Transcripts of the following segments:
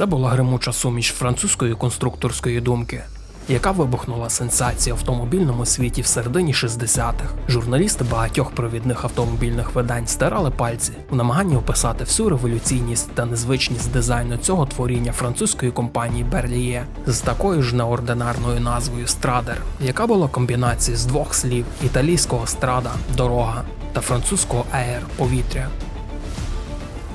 Це була гримуча суміш французької конструкторської думки, яка вибухнула сенсацію в автомобільному світі в середині 60-х. Журналісти багатьох провідних автомобільних видань стирали пальці в намаганні описати всю революційність та незвичність дизайну цього творіння французької компанії Berlier з такою ж неординарною назвою Страдер, яка була комбінацією з двох слів італійського страда дорога та французького air повітря.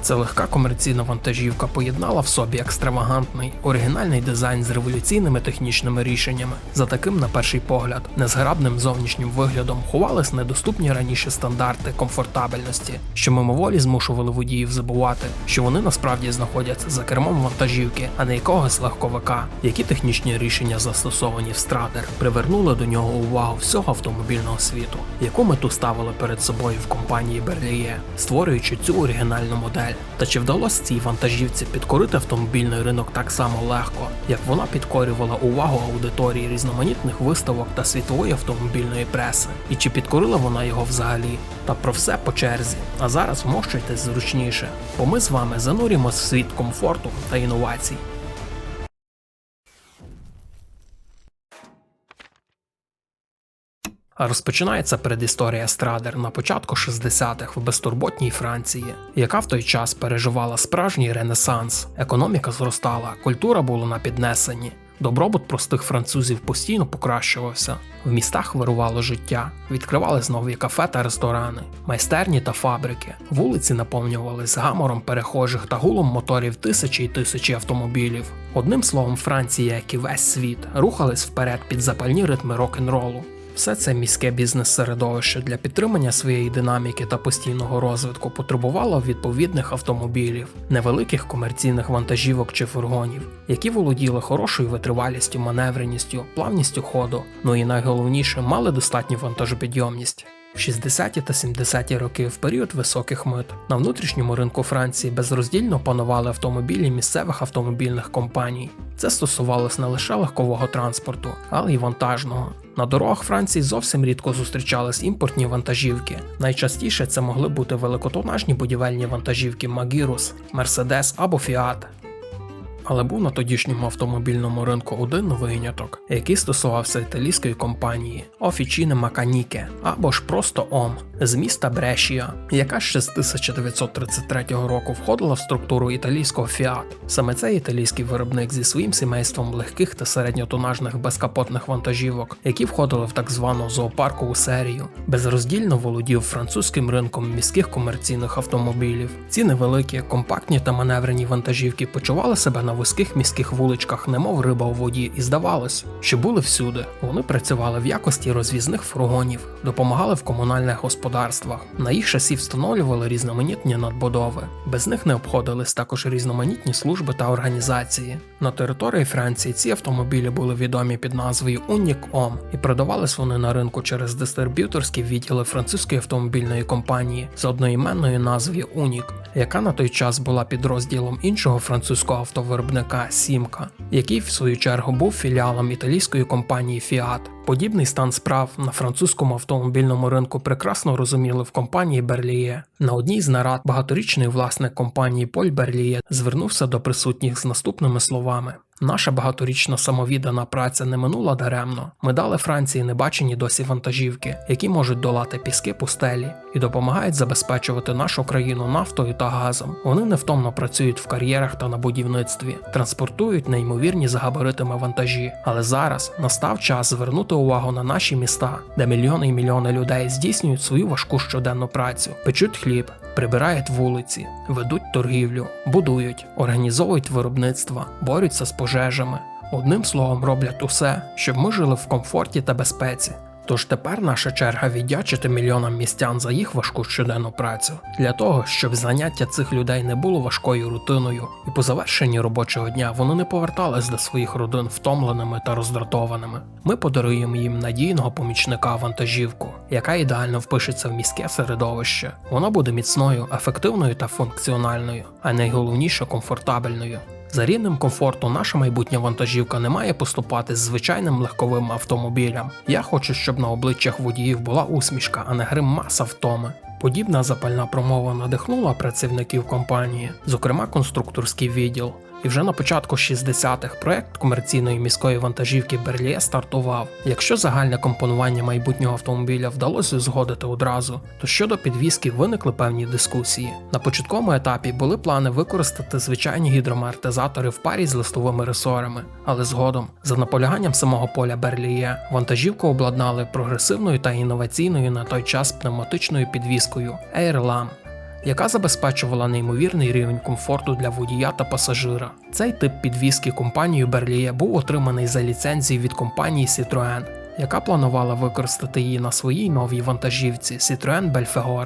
Ця легка комерційна вантажівка поєднала в собі екстравагантний, оригінальний дизайн з революційними технічними рішеннями. За таким, на перший погляд, незграбним зовнішнім виглядом ховались недоступні раніше стандарти комфортабельності, що мимоволі змушували водіїв забувати, що вони насправді знаходяться за кермом вантажівки, а не якогось легковика. Які технічні рішення застосовані в Страдер привернули до нього увагу всього автомобільного світу, яку мету ставили перед собою в компанії Berlier, створюючи цю оригінальну модель. Та чи вдалося цій вантажівці підкорити автомобільний ринок так само легко, як вона підкорювала увагу аудиторії різноманітних виставок та світової автомобільної преси? І чи підкорила вона його взагалі? Та про все по черзі. А зараз вмощуйтесь зручніше, бо ми з вами занурімось в світ комфорту та інновацій. Розпочинається передісторія Страдер на початку 60-х в безтурботній Франції, яка в той час переживала справжній ренесанс. Економіка зростала, культура була на піднесенні. Добробут простих французів постійно покращувався. В містах вирувало життя, відкривались нові кафе та ресторани, майстерні та фабрики. Вулиці наповнювались гамором перехожих та гулом моторів тисячі й тисячі автомобілів. Одним словом, Франція, як і весь світ, рухались вперед під запальні ритми рок-н-ролу. Все це міське бізнес-середовище для підтримання своєї динаміки та постійного розвитку потребувало відповідних автомобілів, невеликих комерційних вантажівок чи фургонів, які володіли хорошою витривалістю, маневреністю, плавністю ходу, ну і найголовніше мали достатню вантажопідйомність. В 60-ті та 70-ті роки, в період високих мит, на внутрішньому ринку Франції безроздільно панували автомобілі місцевих автомобільних компаній. Це стосувалось не лише легкового транспорту, але й вантажного. На дорогах Франції зовсім рідко зустрічались імпортні вантажівки. Найчастіше це могли бути великотонажні будівельні вантажівки Magirus, Mercedes або Fiat. Але був на тодішньому автомобільному ринку один виняток, який стосувався італійської компанії Officine Meccaniche або ж просто ОМ з міста Брешія, яка ще з 1933 року входила в структуру італійського Fiat. Саме цей італійський виробник зі своїм сімейством легких та середньотонажних безкапотних вантажівок, які входили в так звану зоопаркову серію, безроздільно володів французьким ринком міських комерційних автомобілів. Ці невеликі, компактні та маневрені вантажівки почували себе на вузьких міських вуличках, немов риба у воді, і здавалось, що були всюди. Вони працювали в якості розвізних фургонів, допомагали в комунальних господарствах. На їх шасі встановлювали різноманітні надбудови. Без них не обходились також різноманітні служби та організації. На території Франції ці автомобілі були відомі під назвою Unic Om і продавались вони на ринку через дистриб'юторські відділи французької автомобільної компанії з одноіменною назвою Unic, яка на той час була підрозділом іншого французького автовиробника Сімка, який в свою чергу був філіалом італійської компанії Fiat. Подібний стан справ на французькому автомобільному ринку прекрасно розуміли в компанії Берліє. На одній з нарад багаторічний власник компанії Поль Берліє звернувся до присутніх з наступними словами. Наша багаторічна самовіддана праця не минула даремно. Ми дали Франції небачені досі вантажівки, які можуть долати піски пустелі і допомагають забезпечувати нашу країну нафтою та газом. Вони невтомно працюють в кар'єрах та на будівництві, транспортують неймовірні за габаритами вантажі. Але зараз настав час звернути увагу на наші міста, де мільйони і мільйони людей здійснюють свою важку щоденну працю, печуть хліб, прибирають вулиці, ведуть торгівлю, будують, організовують виробництва, борються з пожежами. Одним словом, роблять усе, щоб ми жили в комфорті та безпеці. Тож тепер наша черга віддячити мільйонам містян за їх важку щоденну працю для того, щоб заняття цих людей не було важкою рутиною, і по завершенні робочого дня вони не повертались до своїх родин втомленими та роздратованими. Ми подаруємо їм надійного помічника вантажівку, яка ідеально впишеться в міське середовище. Вона буде міцною, ефективною та функціональною, а найголовніше комфортабельною. За рівнем комфорту наша майбутня вантажівка не має поступати з звичайним легковим автомобілям. Я хочу, щоб на обличчях водіїв була усмішка, а не гримаса втоми. Подібна запальна промова надихнула працівників компанії, зокрема конструкторський відділ, І вже на початку 60-х проект комерційної міської вантажівки Берліє стартував. Якщо загальне компонування майбутнього автомобіля вдалося згодити одразу, то щодо підвізки виникли певні дискусії. На початковому етапі були плани використати звичайні гідромартизатори в парі з листовими ресорами, але згодом, за наполяганням самого поля Берліє, вантажівку обладнали прогресивною та інноваційною на той час пневматичною підвіскою Airlam, яка забезпечувала неймовірний рівень комфорту для водія та пасажира. Цей тип підвізки компанією Берліє був отриманий за ліцензією від компанії Citroën, яка планувала використати її на своїй новій вантажівці Citroën Belfegor.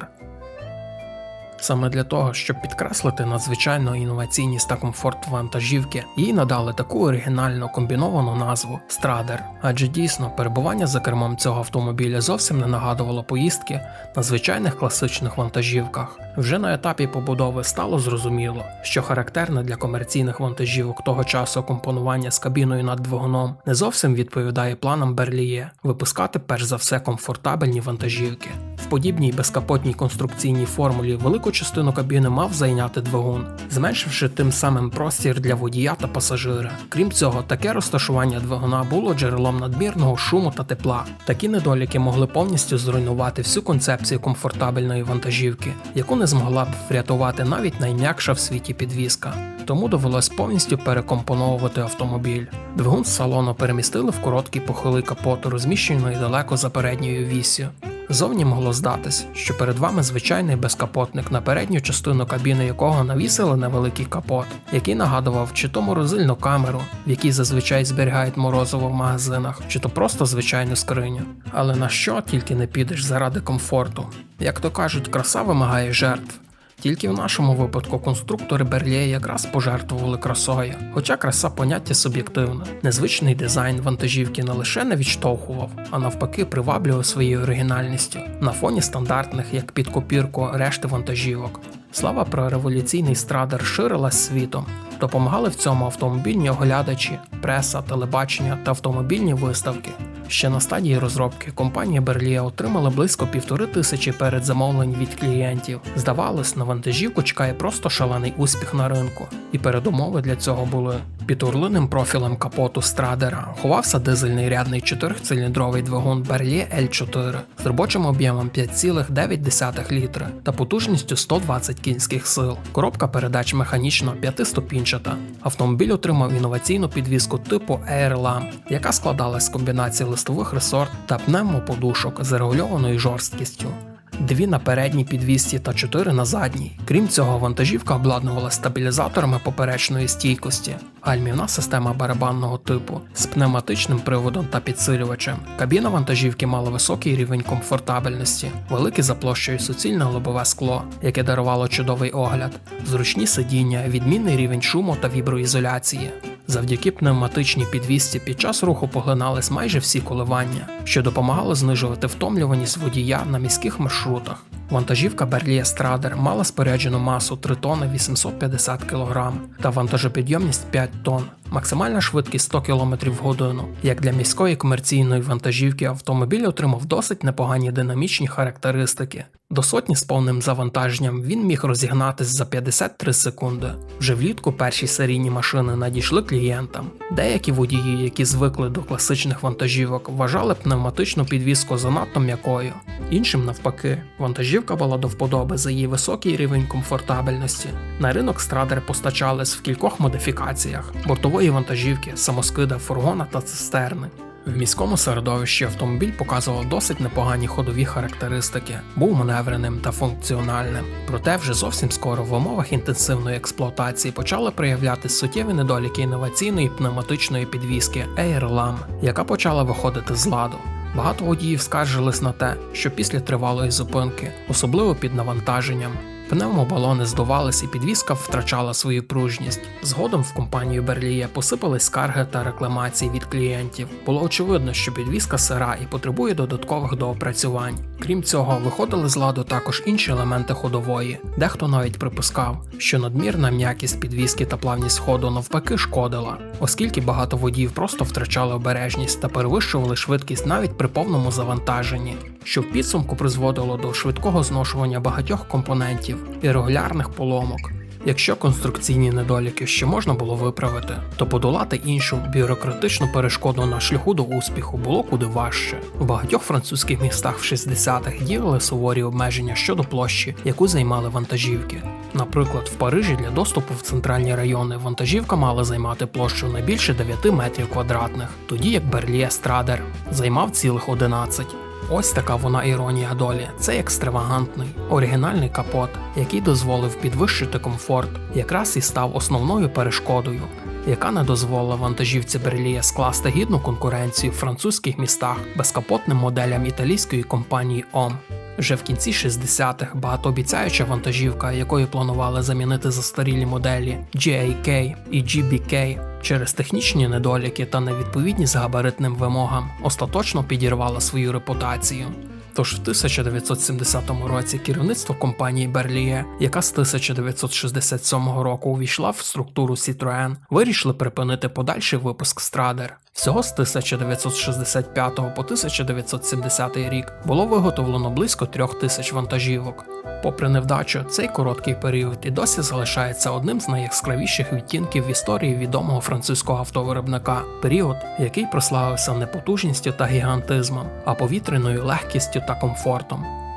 Саме для того, щоб підкреслити надзвичайну інноваційність та комфорт вантажівки, їй надали таку оригінальну комбіновану назву Страдер. Адже дійсно перебування за кермом цього автомобіля зовсім не нагадувало поїздки на звичайних класичних вантажівках. Вже на етапі побудови стало зрозуміло, що характерне для комерційних вантажівок того часу компонування з кабіною над двигуном не зовсім відповідає планам Берліє випускати перш за все комфортабельні вантажівки. В подібній безкапотній конструкційній формулі велику частину кабіни мав зайняти двигун, зменшивши тим самим простір для водія та пасажира. Крім цього, таке розташування двигуна було джерелом надмірного шуму та тепла. Такі недоліки могли повністю зруйнувати всю концепцію комфортабельної вантажівки, яку не змогла б врятувати навіть найм'якша в світі підвізка. Тому довелось повністю перекомпоновувати автомобіль. Двигун з салону перемістили в короткий похилий капот, розміщений далеко за передньою віссю. Зовні могло здатись, що перед вами звичайний безкапотник, на передню частину кабіни якого навісили невеликий капот, який нагадував чи то морозильну камеру, в якій зазвичай зберігають морозиво в магазинах, чи то просто звичайну скриню. Але на що тільки не підеш заради комфорту? Як то кажуть, краса вимагає жертв. Тільки в нашому випадку конструктори Берлє якраз пожертвували красою, хоча краса поняття суб'єктивне. Незвичний дизайн вантажівки не лише не відштовхував, а навпаки приваблював своєю оригінальністю на фоні стандартних, як під копірку, решти вантажівок. Слава про революційний страдер ширилась світом. Допомагали в цьому автомобільні оглядачі, преса, телебачення та автомобільні виставки. Ще на стадії розробки компанія Берлія отримала близько півтори тисячі передзамовлень від клієнтів. Здавалось, на вантажівку чекає просто шалений успіх на ринку, і передумови для цього були під урлиним профілем капоту страдера. Ховався дизельний рядний чотирициліндровий двигун Berlier L4 з робочим об'ємом 5,9 літра та потужністю 120 кінських сил. Коробка передач механічно п'ятиступінчата. Автомобіль отримав інноваційну підвізку типу Airlam, яка складалась з комбінації листових ресор та пневмоподушок з регульованою жорсткістю. Дві на передній підвісці та чотири на задній. Крім цього, вантажівка обладнувалася стабілізаторами поперечної стійкості, гальмівна система барабанного типу з пневматичним приводом та підсилювачем. Кабіна вантажівки мала високий рівень комфортабельності, велике за площею суцільне лобове скло, яке дарувало чудовий огляд, зручні сидіння, відмінний рівень шуму та віброізоляції. Завдяки пневматичній підвісці під час руху поглинались майже всі коливання, що допомагало знижувати втомлюваність водія на міських маршрутах. Вантажівка Berlier Strader мала споряджену масу 3 тонни 850 кг та вантажопідйомність 5 тонн, максимальна швидкість 100 км в годину. Як для міської комерційної вантажівки автомобіль отримав досить непогані динамічні характеристики. До сотні з повним завантаженням він міг розігнатись за 53 секунди. Вже влітку перші серійні машини надійшли клієнтам. Деякі водії, які звикли до класичних вантажівок, вважали пневматичну підвіску занадто м'якою. Іншим навпаки, вантажівка була до вподоби за її високий рівень комфортабельності. На ринок страдер постачались в кількох модифікаціях: бортової вантажівки, самоскида, фургона та цистерни. В міському середовищі автомобіль показував досить непогані ходові характеристики, був маневреним та функціональним. Проте вже зовсім скоро в умовах інтенсивної експлуатації почали проявлятися суттєві недоліки інноваційної пневматичної підвіски Airlam, яка почала виходити з ладу. Багато водіїв скаржились на те, що після тривалої зупинки, особливо під навантаженням, Пневмобалони здувались і підвізка втрачала свою пружність. Згодом в компанію Берліє посипались скарги та рекламації від клієнтів. Було очевидно, що підвізка сира і потребує додаткових доопрацювань. Крім цього, виходили з ладу також інші елементи ходової. Дехто навіть припускав, що надмірна м'якість підвізки та плавність ходу навпаки шкодила, оскільки багато водіїв просто втрачали обережність та перевищували швидкість навіть при повному завантаженні, що в підсумку призводило до швидкого зношування багатьох компонентів і регулярних поломок. Якщо конструкційні недоліки ще можна було виправити, то подолати іншу бюрократичну перешкоду на шляху до успіху було куди важче. В багатьох французьких містах в 60-х діяли суворі обмеження щодо площі, яку займали вантажівки. Наприклад, в Парижі для доступу в центральні райони вантажівка мала займати площу не більше 9 метрів квадратних, тоді як Берліє Страдер займав цілих 11. Ось така вона іронія долі. Це екстравагантний, оригінальний капот, який дозволив підвищити комфорт, якраз і став основною перешкодою, яка не дозволила вантажівці Берлія скласти гідну конкуренцію в французьких містах безкапотним моделям італійської компанії ОМ. Вже в кінці 60-х багатообіцяюча вантажівка, якою планували замінити застарілі моделі GAK і GBK, через технічні недоліки та невідповідність габаритним вимогам, остаточно підірвала свою репутацію. Тож в 1970 році керівництво компанії Берліє, яка з 1967 року увійшла в структуру Citroën, вирішили припинити подальший випуск Страдер. Всього з 1965 по 1970 рік було виготовлено близько трьох тисяч вантажівок. Попри невдачу, цей короткий період і досі залишається одним з найяскравіших відтінків в історії відомого французького автовиробника. Період, який прославився не потужністю та гігантизмом, а повітряною легкістю та комфортом.